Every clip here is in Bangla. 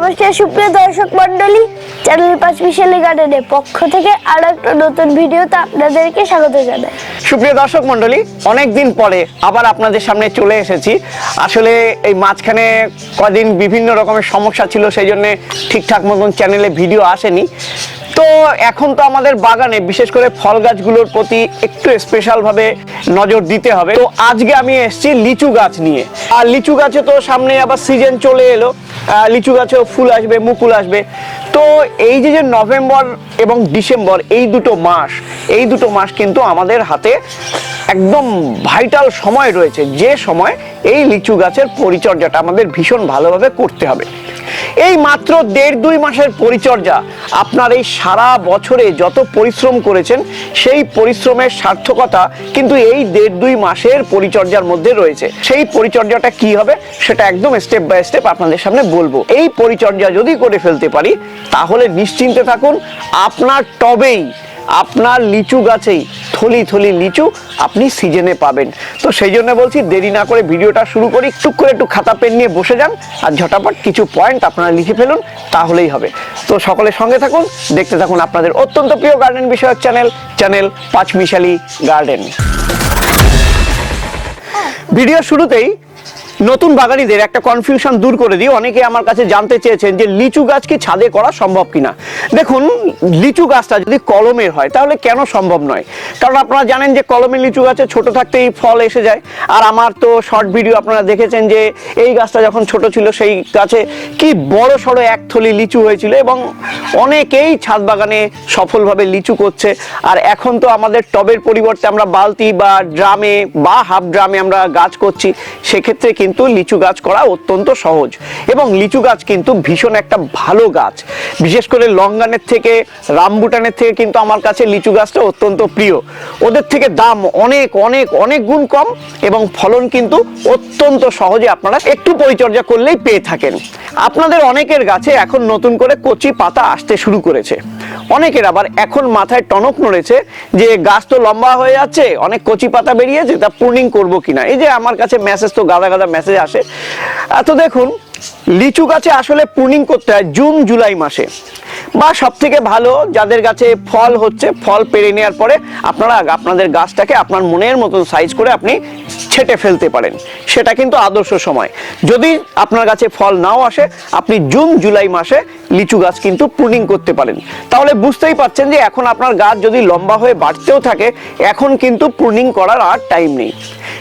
নমস্কার সুপ্রিয় দর্শক মন্ডলী চ্যানেল পাঁচ মিশালি গার্ডেনের পক্ষ থেকে আর একটা নতুন ভিডিওতে আপনাদেরকে স্বাগত জানাই। সুপ্রিয় দর্শক মন্ডলী অনেক দিন পরে আবার আপনাদের সামনে চলে এসেছি। আসলে এই মাঝখানে কদিন বিভিন্ন রকমের সমস্যা ছিল, সেই জন্যে ঠিকঠাক মতন চ্যানেলে ভিডিও আসেনি। তো এখন তো আমাদের বাগানে বিশেষ করে ফল গাছগুলোর প্রতি একটু স্পেশালভাবে নজর দিতে হবে। তো আজকে আমি এসেছি লিচু গাছ নিয়ে। আর লিচু গাছে তো সামনে আবার সিজন চলে এলো। লিচু গাছেও ফুল আসবে, মুকুল আসবে। তো এই যে যে নভেম্বর এবং ডিসেম্বর, এই দুটো মাস, এই দুটো মাস কিন্তু আমাদের হাতে একদম ভাইটাল সময় রয়েছে। যে সময় এই লিচু গাছের পরিচর্যাটা আমাদের ভীষণ ভালোভাবে করতে হবে। এই মাত্র দেড় দুই মাসের পরিচর্যা। আপনার এই সারা বছরে যত পরিশ্রম করেছেন, সেই পরিশ্রমের সার্থকতা কিন্তু এই দেড় দুই মাসের পরিচর্যার মধ্যে রয়েছে। সেই পরিচর্যাটা কি হবে, সেটা একদম স্টেপ বাই স্টেপ আপনাদের সামনে বলব। এই পরিচর্যা যদি করে ফেলতে পারি, তাহলে নিশ্চিন্তে থাকুন, আপনার টবেই, আপনার লিচু গাছেই থলি থলি লিচু আপনি সিজনে পাবেন। তো সেই জন্য বলছি দেরি না করে ভিডিওটা শুরু করি। টুক করে একটু খাতা পেন নিয়ে বসে যান আর ঝটাপট কিছু পয়েন্ট আপনারা লিখে ফেলুন তাহলেই হবে। তো সকলে সঙ্গে থাকুন দেখতে থাকুন আপনাদের অত্যন্ত প্রিয় গার্ডেন বিষয়ক চ্যানেল চ্যানেল পাঁচমিশালি গার্ডেন ভিডিও শুরুতেই নতুন বাগানিদের একটা কনফিউশন দূর করে দিয়ে অনেকে আমার কাছে জানতে চেয়েছেন যে লিচু গাছ কি ছাদে করা সম্ভব কিনা। দেখুন, লিচু গাছটা যদি কলমের হয়, তাহলে কেন সম্ভব নয়? কারণ আপনারা জানেন যে কলমের লিচু গাছে ছোট থাকতেই ফল এসে যায়। আর আমার তো শর্ট ভিডিও আপনারা দেখেছেন যে এই গাছটা যখন ছোট ছিল, সেই গাছে কি বড় সড়ো এক থলি লিচু হয়েছিল এবং অনেকেই ছাদ বাগানে সফলভাবে লিচু করছে। আর এখন তো আমাদের টবের পরিবর্তে আমরা বালতি বা ড্রামে বা হাফ ড্রামে আমরা গাছ করছি। সেক্ষেত্রে কিন্তু লিচু গাছ করা অত্যন্ত সহজ। এবং লিচু গাছ কিন্তু ভীষণ একটা ভালো গাছ। বিশেষ করে লঙ্গানের থেকে, রামবুটানের থেকে কিন্তু আমার কাছে লিচু গাছটা অত্যন্ত প্রিয়। ওদের থেকে দাম অনেক অনেক অনেক গুণ কম এবং ফলন কিন্তু অত্যন্ত সহজে আপনারা একটু পরিচর্যা করলেই পেয়ে থাকেন। আপনাদের অনেকের গাছে এখন নতুন করে কচি পাতা আসতে শুরু করেছে। অনেকের আবার এখন মাথায় টনক নড়েছে যে গাছ তো লম্বা হয়ে যাচ্ছে, অনেক কচি পাতা বেরিয়েছে, তা প্রুনিং করব কিনা? এই যে আমার কাছে মেসেজ তো গাদা গাদা মেসেজ আসে। তো দেখুন লিচু গাছে আসলে প্রুনিং করতে হয় জুন, জুলাই মাসে। বা সব থেকে ভালো যাদের গাছে ফল হচ্ছে, ফল পেরে নেওয়ার পরে আপনারা আপনাদের গাছটাকে আপনার মনের মতন সাইজ করে আপনি ছেটে ফেলতে পারেন। সেটা কিন্তু আদর্শ সময়। যদি আপনার গাছে ফল নাও আসে, আপনি জুন, জুলাই মাসে লিচু গাছ কিন্তু প্রুনিং করতে পারেন। তাহলে বুঝতেই পারছেন যে এখন আপনার গাছ যদি লম্বা হয়ে বাড়তেও থাকে, এখন কিন্তু প্রুনিং করার আর টাইম নেই।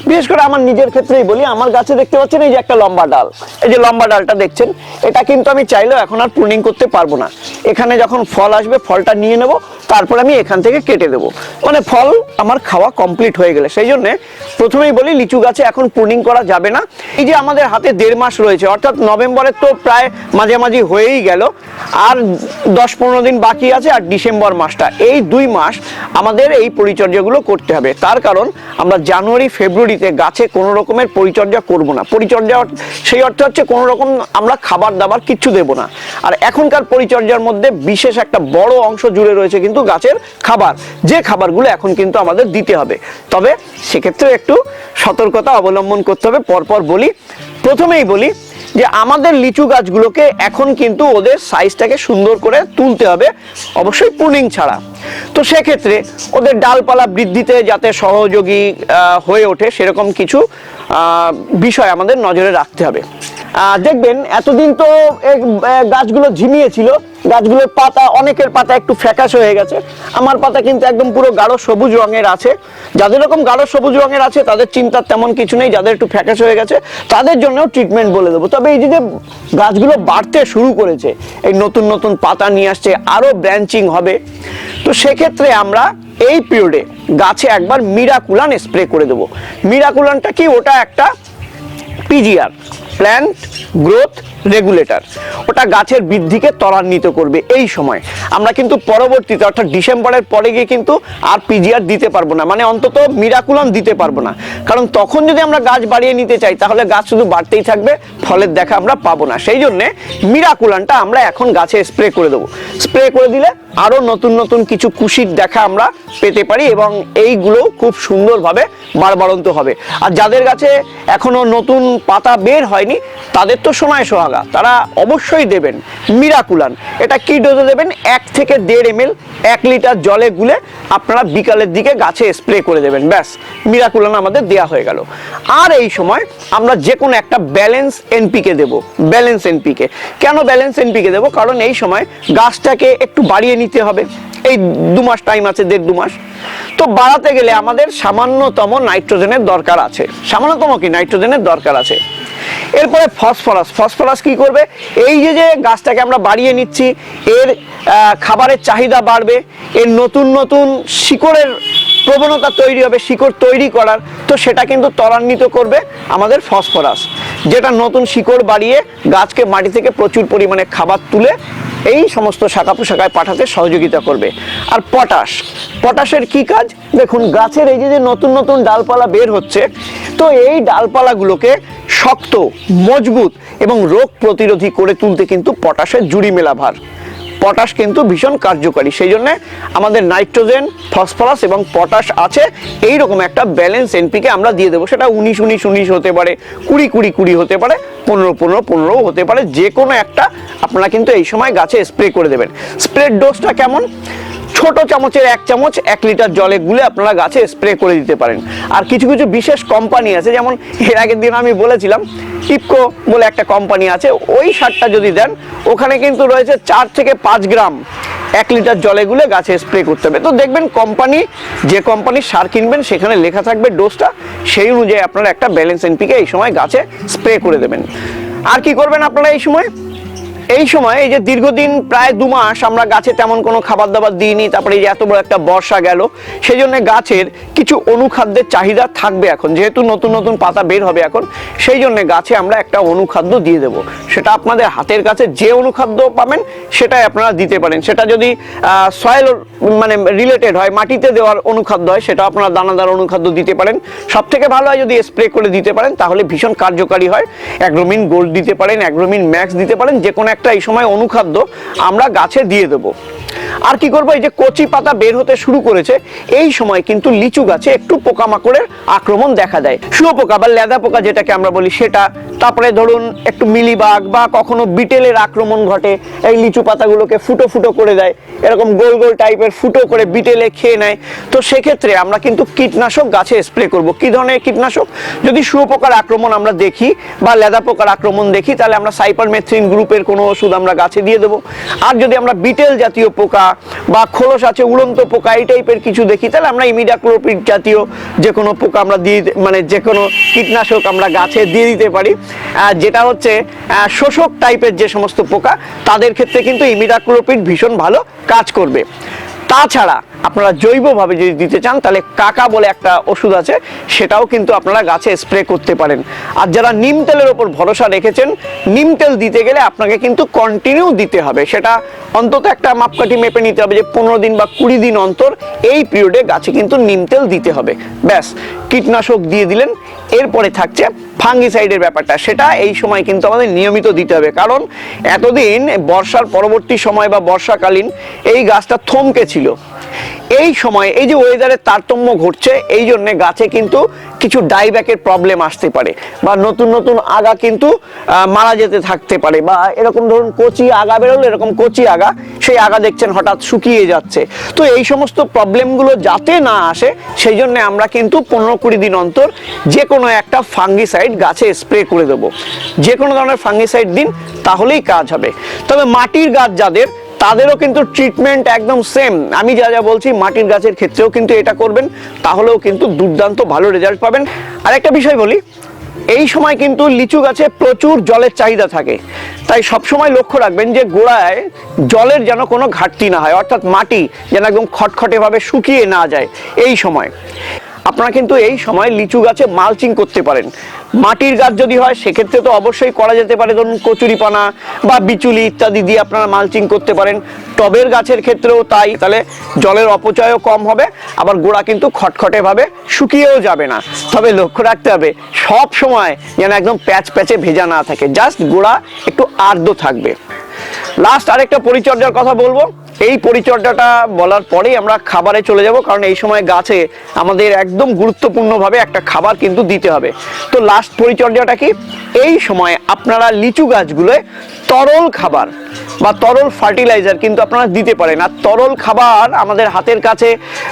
বিশেষ করে আমার নিজের ক্ষেত্রেই বলি, আমার গাছে দেখতে পাচ্ছেন এই যে একটা লম্বা ডাল। এই যে লম্বা ডালটা দেখছেন, এটা কিন্তু আমি চাইলেও এখন আর প্রুনিং করতে পারব না। এখানে যখন ফল আসবে, ফলটা নিয়ে নেব তারপর আমি এখান থেকে কেটে দেবো। মানে ফল আমার খাওয়া কমপ্লিট হয়ে গেলে। সেই জন্যে প্রথমেই বলি, লিচু গাছে এখন প্রুনিং করা যাবে না। এই যে আমাদের হাতে দেড় মাস রয়েছে, অর্থাৎ নভেম্বরের তো প্রায় মাঝামাঝি হয়েই গেল। আর দশ পনেরো দিন বাকি আছে, আর ডিসেম্বর মাসটা। এই দুই মাস আমাদের এই পরিচর্যাগুলো করতে হবে। তার কারণ, আমরা জানুয়ারি, ফেব্রুয়ারিতে গাছে কোনো রকমের পরিচর্যা করব না। পরিচর্যা সেই অর্থ হচ্ছে কোনো রকম আমরা খাবার দাবার কিচ্ছু দেব না। আর এখনকার পরিচর্যার মধ্যে বিশেষ একটা বড় অংশ জুড়ে রয়েছে কিন্তু গাছের খাবার, যে খাবারগুলো এখন কিন্তু আমাদের দিতে হবে। তবে সেক্ষেত্রে একটু সতর্কতা অবলম্বন করতে হবে, পরপর বলি। প্রথমেই বলি যে আমাদের লিচু গাছগুলোকে এখন কিন্তু ওদের সাইজটাকে সুন্দর করে তুলতে হবে, অবশ্যই পুলিং ছাড়া। তো সেক্ষেত্রে ওদের ডালপালা বৃদ্ধিতে যাতে সহযোগী হয়ে ওঠে সেরকম কিছু বিষয় আমাদের নজরে রাখতে হবে। দেখবেন এতদিন তো গাছগুলো ঝিমিয়ে ছিল গাছগুলোর পাতা, অনেকের পাতা একটু ফ্যাকাশ হয়ে গেছে। আমার পাতা কিন্তু একদম পুরো গাঢ় সবুজ রঙের আছে। যাদের এরকম গাঢ় সবুজ রঙের আছে, তাদের চিন্তার তেমন কিছু নেই, যাদের একটু ফ্যাকাশ হয়ে গেছে, তাদের জন্যও ট্রিটমেন্ট বলে দেবো। তবে এই যে গাছগুলো বাড়তে শুরু করেছে, এই নতুন নতুন পাতা নিয়ে আসছে, আরও ব্রাঞ্চিং হবে, তো সেক্ষেত্রে আমরা এই পিরিয়ডে গাছে একবার মিরাকুলান স্প্রে করে দেবো। মিরাকুলানটা কি? ওটা একটা পিজিআর প্ল্যান্ট গ্রোথ রেগুলেটর ওটা গাছের বৃদ্ধিকে ত্বরান্বিত করবে এই সময়। আমরা কিন্তু পরবর্তীতে, অর্থাৎ ডিসেম্বরের পরে গিয়ে কিন্তু আর পিজিআর দিতে পারব না। মানে অন্তত মিরাকুলাম দিতে পারব না। কারণ তখন যদি আমরা গাছ বাড়িয়ে নিতে চাই, তাহলে গাছ শুধু বাড়তেই থাকবে, ফলের দেখা আমরা পাবো না। সেই জন্যে মিরাকুলানটা আমরা এখন গাছে স্প্রে করে দেবো। স্প্রে করে দিলে আরও নতুন নতুন কিছু কুশির দেখা আমরা পেতে পারি এবং এইগুলো খুব সুন্দরভাবে বাড়বাড়ন্ত হবে। আর যাদের গাছে এখনও নতুন পাতা বের হয়নি পায়নি তাদের তো সোনায় সোহাগা। তারা অবশ্যই দেবেন মিরাকুলান। এটা কি ডোজে দেবেন এক থেকে দেড় এম এক লিটার জলে গুলে আপনারা বিকালের দিকে গাছে স্প্রে করে দেবেন। ব্যাস, মিরাকুলান আমাদের দেয়া হয়ে গেল। আর এই সময় আমরা যে কোনো একটা ব্যালেন্স এনপিকে দেব, ব্যালেন্স এনপিকে। কেন ব্যালেন্স এনপিকে দেব? কারণ এই সময় গাছটাকে একটু বাড়িয়ে নিতে হবে। এই দু মাস টাইম আছে, দেড় দু মাস। তো বাড়াতে গেলে আমাদের সামান্যতম নাইট্রোজেনের দরকার আছে। সামান্যতম কি? নাইট্রোজেনের দরকার আছে। এরপরে ফসফরাস। ফসফরাস কি করবে? এই যে যে গাছটাকে আমরা বাড়িয়ে নিচ্ছি, এর খাবারের চাহিদা বাড়বে, এর নতুন নতুন শিকড়ের প্রবণতা তৈরি হবে, শিকড় তৈরি করার, তো সেটা কিন্তু ত্বরান্বিত করবে আমাদের ফসফরাস, যেটা নতুন শিকড় বাড়িয়ে গাছকে মাটি থেকে প্রচুর পরিমাণে খাবার তুলে এই সমস্ত শাখা পোশাকায় পাঠাতে সহযোগিতা করবে। আর পটাশ, পটাশের কি কাজ? দেখুন, গাছের এই যে নতুন নতুন ডালপালা বের হচ্ছে, তো এই ডালপালাগুলোকে শক্ত, মজবুত এবং রোগ প্রতিরোধী করে তুলতে কিন্তু পটাশের জুড়ি মেলা ভার। পটাশ কিন্তু ভীষণ কার্যকারী। সেই জন্য আমাদের নাইট্রোজেন, ফসফরাস এবং পটাশ আছে। এই রকম একটা ব্যালেন্স এনপিকে আমরা দিয়ে দেবো। সেটা উনিশ উনিশ উনিশ হতে পারে, কুড়ি কুড়ি কুড়ি হতে পারে, পনেরো পনেরো পনেরো হতে পারে। যে কোনো একটা আপনারা কিন্তু এই সময় গাছে স্প্রে করে দেবেন। স্প্রের ডোজটা কেমন? ছোট চামচের এক চামচ এক লিটার জলে গুলে আপনারা গাছে স্প্রে করে দিতে পারেন। আর কিছু কিছু বিশেষ কোম্পানি আছে, যেমন এর আগের দিন আমি বলেছিলাম ইপকো বলে একটা কোম্পানি আছে, ওই সারটা যদি দেন, ওখানে কিন্তু রয়েছে চার থেকে পাঁচ গ্রাম এক লিটার জলে গুলে গাছে স্প্রে করতে হবে। তো দেখবেন কোম্পানি যে কোম্পানির সার কিনবেন, সেখানে লেখা থাকবে ডোজটা সেই অনুযায়ী আপনারা একটা ব্যালেন্স এনপিকে এই সময় গাছে স্প্রে করে দেবেন। আর কি করবেন আপনারা এই সময়? এই সময় এই যে দীর্ঘদিন প্রায় দু মাস আমরা গাছে তেমন কোনো খাবার দাবার দিইনি, তারপরে এত বড় একটা বর্ষা গেল সেই জন্য গাছের কিছু অনুখাদ্যের চাহিদা থাকবে এখন, যেহেতু নতুন নতুন পাতা বের হবে এখন সেই জন্য গাছে আমরা একটা অনুখাদ্য দিয়ে দেব। সেটা আপনাদের হাতের কাছে যে অনুখাদ্য পাবেন, সেটাই আপনারা দিতে পারেন। সেটা যদি সয়েল মানে রিলেটেড হয়, মাটিতে দেওয়ার অনুখাদ্য হয়, সেটা আপনারা দানাদার অনুখাদ্য দিতে পারেন। সব থেকে ভালো হয় যদি স্প্রে করে দিতে পারেন, তাহলে ভীষণ কার্যকারী হয়। অ্যাগ্রোমিন গোল্ড দিতে পারেন, অ্যাগ্রোমিন ম্যাক্স দিতে পারেন যে কোনো একটা এই সময় অনুখাদ্য আমরা গাছে দিয়ে দেবো। আর কি করব? এই যে কচি পাতা বের হতে শুরু করেছে, এই সময় কিন্তু লিচু গাছে একটু পোকামাকড়ের আক্রমণ দেখা দেয়। শুয়োপোকা বা লেদা পোকা যেটাকে আমরা বলি সেটা। তারপরে ধরুন একটু মিলিবাগ বা কখনো বিটেলের আক্রমণ ঘটে, এই লিচু পাতাগুলোকে ফুটো ফুটো করে দেয়। এরকম গোল গোল টাইপের ফুটো করে বিটেলে খেয়ে নেয়। তো সেক্ষেত্রে আমরা কিন্তু কীটনাশক গাছে স্প্রে করব। কি ধরনের কীটনাশক? যদি শুয়োপোকার আক্রমণ আমরা দেখি বা লেদা পোকার আক্রমণ দেখি, তাহলে আমরা সাইপারমেথ্রিন গ্রুপের কোনো ওষুধ আমরা গাছে দিয়ে দেবো। আর যদি আমরা বিটেল জাতীয় পোকা বা খোলস আছে, উড়ন্ত পোকা, এই টাইপের কিছু দেখি, তাহলে আমরা ইমিডাক্লোপিড জাতীয় যে কোনো পোকা আমরা দিয়ে মানে যে কোনো কীটনাশক আমরা গাছে দিয়ে দিতে পারি। যেটা হচ্ছে শোষক টাইপের যে সমস্ত পোকা, তাদের ক্ষেত্রে কিন্তু ইমিডাক্লোপিড ভীষণ ভালো কাজ করবে। তাছাড়া আপনারা জৈবভাবে যদি দিতে চান, তাহলে কাকা বলে একটা ওষুধ আছে, সেটাও কিন্তু আপনারা গাছে স্প্রে করতে পারেন। আর যারা নিম তেলের ওপর ভরসা রেখেছেন, নিম তেল দিতে গেলে আপনাকে কিন্তু কন্টিনিউ দিতে হবে। সেটা অন্তত একটা মাপকাঠি মেপে নিতে হবে যে পনেরো দিন বা কুড়ি দিন অন্তর এই পিরিয়ডে গাছে কিন্তু নিম তেল দিতে হবে। ব্যাস, কীটনাশক দিয়ে দিলেন। এরপরে থাকছে ফাঙ্গিসাইডের ব্যাপারটা। সেটা এই সময় কিন্তু আমাদের নিয়মিত দিতে হবে। কারণ এতদিন বর্ষার পরবর্তী সময় বা বর্ষাকালীন এই গাছটা থমকে ছিল। এই সময় এই যে ওয়েদারের তারতম্য ঘটছে, এই জন্যে গাছে কিন্তু কিছু ডাইব্যাকের প্রবলেম আসতে পারে বা নতুন নতুন আগা কিন্তু মারা যেতে থাকতে পারে বা এরকম ধরুন কচি আগা বেরোলো, এরকম কচি আগা, সেই আগা দেখছেন হঠাৎ শুকিয়ে যাচ্ছে। তো এই সমস্ত প্রবলেমগুলো যাতে না আসে, সেই জন্য আমরা কিন্তু পনেরো কুড়ি দিন অন্তর যে কোনো একটা ফাঙ্গিসাইড গাছে স্প্রে করে দেবো। যে কোনো ধরনের ফাঙ্গিসাইড দিন, তাহলেই কাজ হবে। তবে মাটির গাছ যাদের তাদেরও কিন্তু ট্রিটমেন্ট একদম সেম আমি যা যা বলছি, মাটির গাছের ক্ষেত্রেও কিন্তু এটা করবেন, তাহলেও কিন্তু দুর্দান্ত ভালো রেজাল্ট পাবেন। আর একটা বিষয় বলি, এই সময় কিন্তু লিচু গাছে প্রচুর জলের চাহিদা থাকে। তাই সবসময় লক্ষ্য রাখবেন যে গোড়ায় জলের যেন কোনো ঘাটতি না হয়, অর্থাৎ মাটি যেন একদম খটখটে ভাবে শুকিয়ে না যায় এই সময়। আপনারা কিন্তু এই সময় লিচু গাছে মালচিং করতে পারেন। মাটির গাছ যদি হয়, সেক্ষেত্রে তো অবশ্যই করা যেতে পারে। ধরুন কচুরিপানা বা বিচুলি ইত্যাদি দিয়ে আপনারা মালচিং করতে পারেন। টবের গাছের ক্ষেত্রেও তাই। তাহলে জলের অপচয়ও কম হবে, আবার গোড়া কিন্তু খটখটে ভাবে শুকিয়েও যাবে না। তবে লক্ষ্য রাখতে হবে, সব সময় যেন একদম প্যাচ প্যাচে ভেজা না থাকে। জাস্ট গোড়া একটু আর্দ্র থাকবে। লাস্ট আরেকটা পরিচর্যার কথা বলব। এই পরিচর্যাটা বলার পরেই আমরা খাবারে চলে যাব, কারণ এই সময় গাছে আমাদের একদম গুরুত্বপূর্ণভাবে একটা খাবার কিন্তু দিতে হবে। তো লাস্ট পরিচর্যাটা কি? এই সময় আপনারা লিচু গাছগুলোয় তরল খাবার বা তরল ফার্টিলাইজার কিন্তু আপনারা দিতে পারেন। আর তরল খাবার আমাদের হাতের কাছে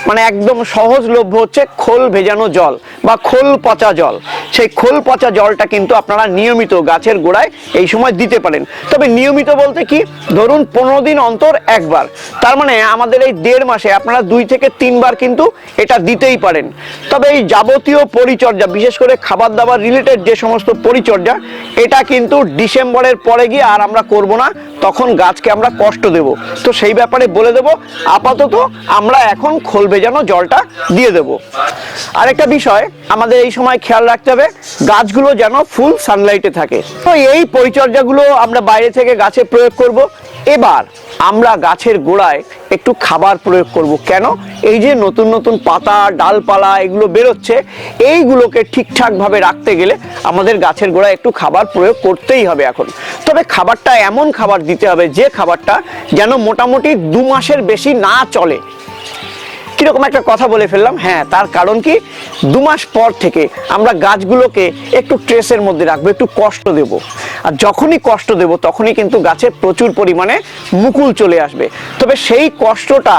মানে একদম সহজলভ্য হচ্ছে খোল ভেজানো জল বা খোল পচা জল। সেই খোল পচা জলটা কিন্তু আপনারা নিয়মিত গাছের গোড়ায় এই সময় দিতে পারেন। তবে নিয়মিত বলতে কি? ধরুন পনেরো দিন অন্তর একবার। তার মানে আমাদের এই দেড় মাসে আপনারা দুই থেকে তিনবার কিন্তু এটা দিতেই পারেন। তবে এই যাবতীয় পরিচর্যা, বিশেষ করে খাবার দাবার রিলেটেড যে সমস্ত পরিচর্যা, এটা কিন্তু ডিসেম্বরের পরে গিয়ে আর আমরা করব না, তখন গাছকে আমরা কষ্ট দেব। তো সেই ব্যাপারে বলে দেব, আপাতত আমরা এখন খোল ভেজানো জলটা দিয়ে দেব। আরেকটা বিষয়, আমাদের এই সময় খেয়াল রাখতে হবে, গাছগুলো যেন ফুল সানলাইটে থাকে। তো এই পরিচর্যাগুলো আমরা বাইরে থেকে গাছে প্রয়োগ করব এবার আমরা গাছের গোড়ায় একটু খাবার প্রয়োগ করব। কেন? এই যে নতুন নতুন পাতা, ডালপালা এগুলো বেরোচ্ছে, এইগুলোকে ঠিকঠাকভাবে রাখতে গেলে আমাদের গাছের গোড়ায় একটু খাবার প্রয়োগ করতেই হবে এখন। তবে খাবারটা এমন খাবার দিতে হবে যে খাবারটা যেন মোটামুটি দু মাসের বেশি না চলে। কীরকম একটা কথা বলে ফেললাম? হ্যাঁ তার কারণ কি? দু মাস পর থেকে আমরা গাছগুলোকে একটু ট্রেসের মধ্যে রাখব, একটু কষ্ট দেব। আর যখনই কষ্ট দেব, তখনই কিন্তু গাছে প্রচুর পরিমাণে মুকুল চলে আসবে। তবে সেই কষ্টটা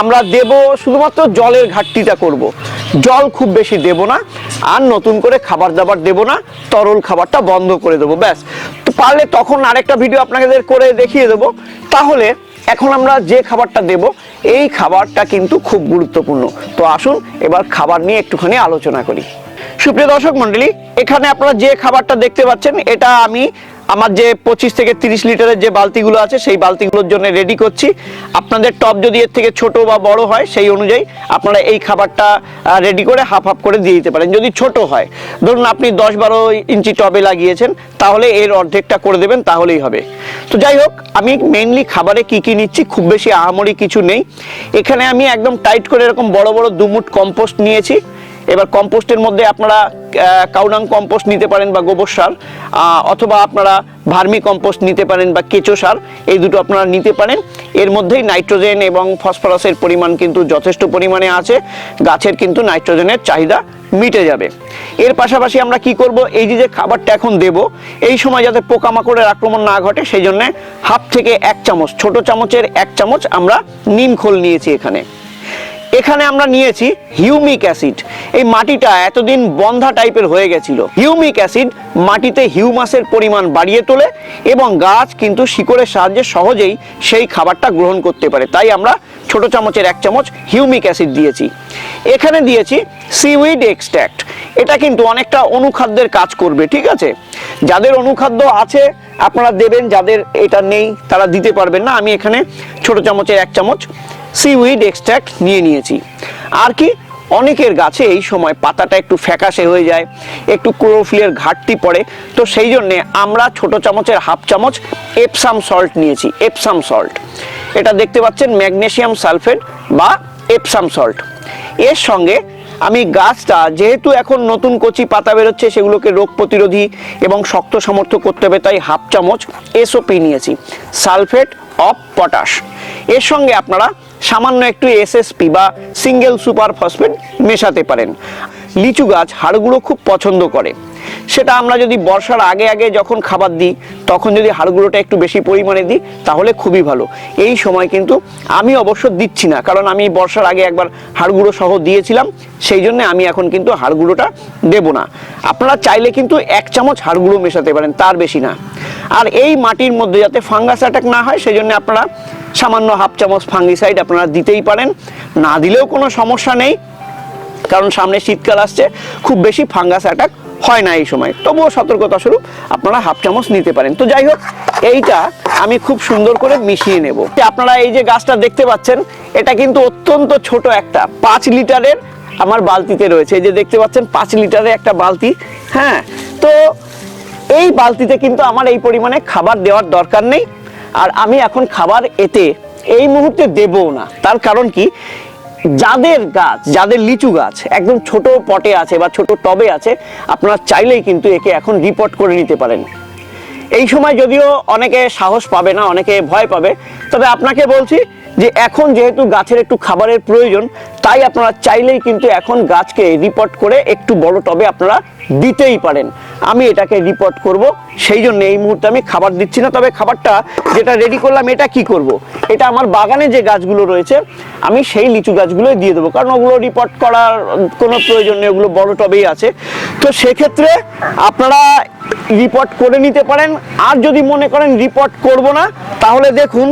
আমরা দেব শুধুমাত্র জলের ঘাটতিটা করব। জল খুব বেশি দেব না, আর নতুন করে খাবার দাবার দেব না, তরল খাবারটা বন্ধ করে দেবো, ব্যাস। পারলে তখন আরেকটা ভিডিও আপনাদের করে দেখিয়ে দেবো। তাহলে এখন আমরা যে খাবারটা দেব, এই খাবারটা কিন্তু খুব গুরুত্বপূর্ণ। তো আসুন, এবার খাবার নিয়ে একটুখানি আলোচনা করি। সুপ্রিয় দর্শক মন্ডলী, এখানে আপনারা যে খাবারটা দেখতে পাচ্ছেন, এটা আমি আমার যে পঁচিশ থেকে তিরিশ লিটারের যে বালতিগুলো আছে, সেই বালতিগুলোর জন্য রেডি করছি। আপনাদের টব যদি এর থেকে ছোট বা বড় হয়, সেই অনুযায়ী আপনারা এই খাবারটা রেডি করে হাফ হাফ করে দিয়ে দিতে পারেন, যদি ছোট হয়। ধরুন আপনি দশ বারো ইঞ্চি টবে লাগিয়েছেন, তাহলে এর অর্ধেকটা করে দেবেন, তাহলেই হবে। তো যাই হোক, আমি মেইনলি খাবারে কি কি নিচ্ছি, খুব বেশি আহামরি কিছু নেই। এখানে আমি একদম টাইট করে এরকম বড় বড় দুমুট কম্পোস্ট নিয়েছি। এবার কম্পোস্টের মধ্যে আপনারা কাউডাং কম্পোস্ট নিতে পারেন বা গোবর সার অথবা আপনারা ভার্মি কম্পোস্ট নিতে পারেন বা কেঁচো সার, এই দুটো আপনারা নিতে পারেন। এর মধ্যেই নাইট্রোজেন এবং ফসফরাসের পরিমাণ কিন্তু যথেষ্ট পরিমাণে আছে, গাছের কিন্তু নাইট্রোজেনের চাহিদা মিটে যাবে। এর পাশাপাশি আমরা কি করব, এই যে যে খাবারটা এখন দেব, এই সময় যাতে পোকামাকড়ের আক্রমণ না ঘটে, সেই জন্য হাফ থেকে এক চামচ, ছোট চামচের এক চামচ আমরা নিম খোল নিয়েছি এখানে। এখানে আমরা নিয়েছি হিউমিক অ্যাসিড। এই মাটিটা এতদিন বন্ধা টাইপের হয়ে গেছিল। হিউমিক অ্যাসিড মাটিতে হিউমাসের পরিমাণ বাড়িয়ে তোলে এবং গাছ কিন্তু শিকড়ের সাহায্যে সহজেই সেই খাবারটা গ্রহণ করতে পারে। তাই আমরা ছোট চামচের এক চামচ হিউমিক অ্যাসিড দিয়েছি। এখানে দিয়েছি সিউইড এক্সট্র্যাক্ট। এটা কিন্তু অনেকটা অনুখাদ্যের কাজ করবে, ঠিক আছে? যাদের অনুখাদ্য আছে, আপনারা দেবেন, যাদের এটা নেই, তারা দিতে পারবেন না। আমি এখানে ছোট চামচের এক চামচ সিউইড এক্সট্র্যাক্ট নিয়ে নিয়েছি। আর কি, অনেকের গাছে এই সময় পাতাটা একটু ফ্যাকাশে হয়ে যায়, একটু ক্লোরোফিলের ঘাটতি পড়ে, তো সেই জন্যে আমরা ছোট চামচের হাফ চামচ এপসাম সল্ট নিয়েছি এপসাম সল্ট এটা দেখতে পাচ্ছেন ম্যাগনেশিয়াম সালফেট বা এপসাম সল্ট এর সঙ্গে আমি গাছটা যেহেতু এখন নতুন কচি পাতা বেরোচ্ছে, সেগুলোকে রোগ প্রতিরোধী এবং শক্ত সমর্থ করতে হবে, তাই হাফ চামচ এসওপি নিয়েছি, সালফেট অফ পটাশ। এর সঙ্গে আপনারা সামান্য একটু এসএসপি বা সিঙ্গেল সুপার ফসফেট মেশাতে পারেন। লিচু গাছ হাড়গুলো খুব পছন্দ করে। সেটা আমরা যদি বর্ষার আগে আগে যখন খাবার দিই, তখন যদি হাড়গুলোটা একটু বেশি পরিমাণে দিই, তাহলে খুবই ভালো। এই সময় কিন্তু আমি অবশ্য দিচ্ছি না, কারণ আমি বর্ষার আগে একবার হাড়গুঁড়ো সহ দিয়েছিলাম, সেই জন্য আমি এখন কিন্তু হাড়গুঁড়োটা দেব না। আপনারা চাইলে কিন্তু এক চামচ হাড়গুঁড়ো মেশাতে পারেন, তার বেশি না। আর এই মাটির মধ্যে যাতে ফাঙ্গাস অ্যাটাক না হয়, সেই জন্য আপনারা সামান্য হাফ চামচ ফাঙ্গিসাইড আপনারা দিতেই পারেন। না দিলেও কোনো সমস্যা নেই, কারণ সামনে শীতকাল আসছে, খুব বেশি ফাঙ্গাস অ্যাটাক হয় না এই সময়। তবুও সতর্কতা স্বরূপ আপনারা হাফ চামচ নিতে পারেন। তো যাই হোক, এইটা আমি খুব সুন্দর করে মিশিয়ে নেব। আপনারা এই যে গাছটা দেখতে পাচ্ছেন, এটা কিন্তু অত্যন্ত ছোট একটা, পাঁচ লিটারের আমার বালতিতে রয়েছে। এই যে দেখতে পাচ্ছেন, পাঁচ লিটারের একটা বালতি। হ্যাঁ তো এই বালতিতে কিন্তু আমার এই পরিমাণে খাবার দেওয়ার দরকার নেই। আর আমি এখন খাবার এতে এই মুহূর্তে দেবও না। তার কারণ কি? যাদের গাছ, যাদের লিচু গাছ একদম ছোট পটে আছে বা ছোট টবে আছে, আপনারা চাইলেই কিন্তু একে এখন রিপোর্ট করে নিতে পারেন। এই সময় যদিও অনেকে সাহস পাবে না, অনেকে ভয় পাবে, তবে আপনাকে বলছি যে এখন যেহেতু গাছের একটু খাবারের প্রয়োজন তাই আপনারা চাইলেই কিন্তু এখন গাছকে রিপোর্ট করে একটু বড় টবে আপনারা দিতেই পারেন। আমি এটাকে রিপোর্ট করব, সেই জন্য এই মুহূর্তে আমি খাবার দিচ্ছি না। তবে খাবারটা যেটা রেডি করলাম, এটা কি করব। এটা আমার বাগানে যে গাছগুলো রয়েছে, আমি সেই লিচু গাছগুলোই দিয়ে দেবো। কারণ ওগুলো রিপোর্ট করার কোনো প্রয়োজন নেই, ওগুলো বড় টবেই আছে। তো সেক্ষেত্রে আপনারা রিপোর্ট করে নিতে পারেন। আর যদি মনে করেন রিপোর্ট করব না, তাহলে দেখুন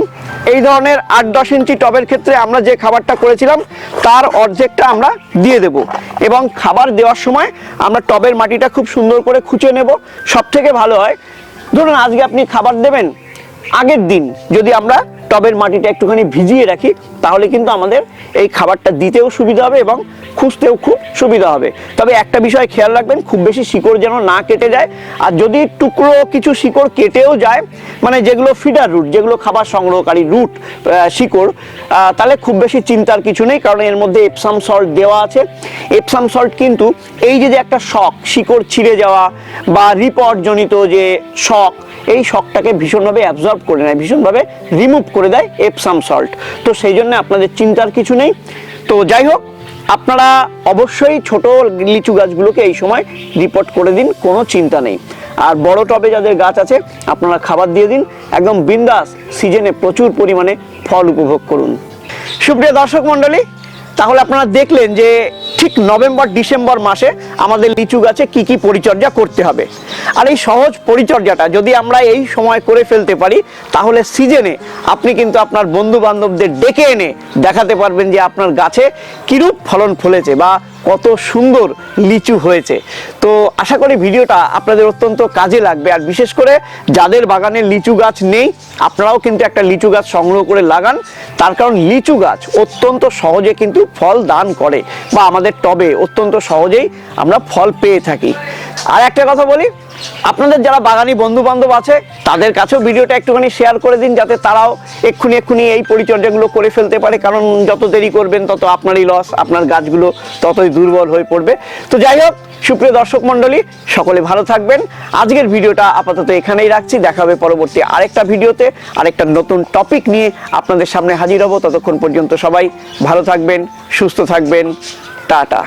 এই ধরনের আট দশ ইঞ্চি টবের ক্ষেত্রে আমরা যে খাবারটা করেছিলাম, তার অর্ধেকটা আমরা দিয়ে দেব। এবং খাবার দেওয়ার সময় আমরা টবের মাটিটা খুব সুন্দর করে খুঁচে নেব। সব থেকে ভালো হয়, ধরুন আজকে আপনি খাবার দেবেন, আগের দিন যদি আমরা টবের মাটিটা একটুখানি ভিজিয়ে রাখি, তাহলে কিন্তু আমাদের এই খাবারটা দিতেও সুবিধা হবে এবং খুঁজতেও খুব সুবিধা হবে। তবে একটা বিষয় খেয়াল রাখবেন, খুব বেশি শিকড় যেন না কেটে যায়, আর যদি টুকরো কিছু শিকড় কেটেও যায় মানে যেগুলো ফিডার রুট যেগুলো খাবার সংগ্রহকারী রুট শিকড় তাহলে খুব বেশি চিন্তার কিছু নেই, কারণ এর মধ্যে এপসাম সল্ট দেওয়া আছে। এপসাম সল্ট কিন্তু এই যে যে একটা শখ, শিকড় ছিঁড়ে যাওয়া বা রিপট জনিত যে শখ, এই শখটাকে ভীষণভাবে অ্যাবজর্ব করে নেয়, ভীষণভাবে রিমুভ করে দেয় এপসাম সল্ট তো সেই জন্য আপনাদের চিন্তার কিছু নেই। তো যাই হোক, আপনারা অবশ্যই ছোট লিচু গাছগুলোকে এই সময় রিপোর্ট করে দিন, কোনো চিন্তা নেই। আর বড় টবে যাদের গাছ আছে, আপনারা খাবার দিয়ে দিন। একদম বিন্দাস সিজনে প্রচুর পরিমাণে ফল উপভোগ করুন। সুপ্রিয় দর্শক মণ্ডলী, তাহলে আপনারা দেখলেন যে ঠিক নভেম্বর, ডিসেম্বর মাসে আমাদের লিচু গাছে কি কি পরিচর্যা করতে হবে। আর এই সহজ পরিচর্যাটা যদি আমরা এই সময় করে ফেলতে পারি, তাহলে সিজনে আপনি কিন্তু আপনার বন্ধু বান্ধবদের ডেকে এনে দেখাতে পারবেন যে আপনার গাছে কিরূপ ফলন ফলেছে বা কত সুন্দর লিচু হয়েছে। তো আশা করি ভিডিওটা আপনাদের অত্যন্ত কাজে লাগবে। আর বিশেষ করে যাদের বাগানে লিচু গাছ নেই, আপনারাও কিন্তু একটা লিচু গাছ সংগ্রহ করে লাগান। তার কারণ লিচু গাছ অত্যন্ত সহজে কিন্তু ফল দান করে বা আমাদের টবে অত্যন্ত সহজেই আমরা ফল পেয়ে থাকি। আর একটা কথা বলি আপনাদের যারা বাগানি বন্ধু বান্ধব আছে, তাদের কাছেও ভিডিওটা একটুখানি শেয়ার করে দিন, যাতে তারাও এক্ষুনি এক্ষুনি এই পরিচর্যাগুলো করে ফেলতে পারে। কারণ যত দেরি করবেন, তত আপনারই লস আপনার গাছগুলো ততই দুর্বল হয়ে পড়বে। তো যাই হোক, সুপ্রিয় দর্শক মণ্ডলী, সকলে ভালো থাকবেন। আজকের ভিডিওটা আপাতত এখানেই রাখছি। দেখা হবে পরবর্তী আরেকটা ভিডিওতে, আরেকটা নতুন টপিক নিয়ে আপনাদের সামনে হাজির হব। ততক্ষণ পর্যন্ত সবাই ভালো থাকবেন, সুস্থ থাকবেন। টাটা।